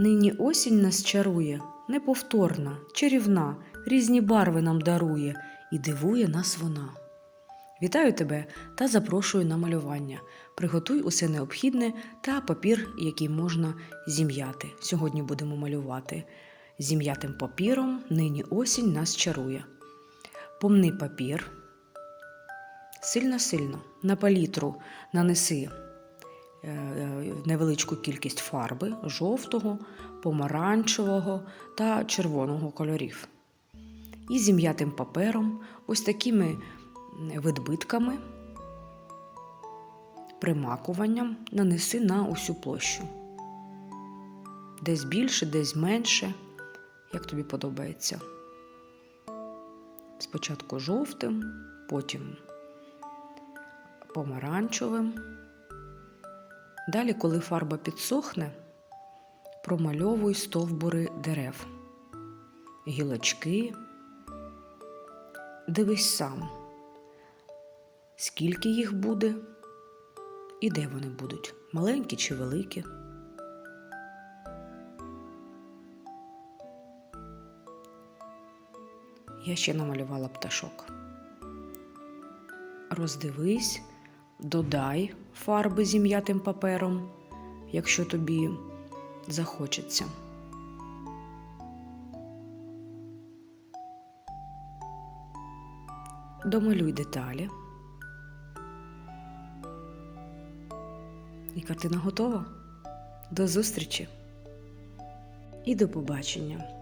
Нині осінь нас чарує, неповторна, чарівна, різні барви нам дарує і дивує нас вона. Вітаю тебе та запрошую на малювання. Приготуй усе необхідне та папір, який можна зім'яти. Сьогодні будемо малювати. Зім'ятим папіром нині осінь нас чарує. Помни папір. Сильно-сильно на палітру нанеси невеличку кількість фарби жовтого, помаранчевого та червоного кольорів. І зім'ятим папером, ось такими видбитками, примакуванням нанеси на усю площу. Десь більше, десь менше, як тобі подобається. Спочатку жовтим, потім помаранчевим. Далі, коли фарба підсохне, промальовуй стовбури дерев, гілочки. Дивись сам, скільки їх буде і де вони будуть, маленькі чи великі. Я ще намалювала пташок. Роздивись, додай фарби зім'ятим папером, якщо тобі захочеться. Домалюй деталі. І картина готова. До зустрічі і до побачення!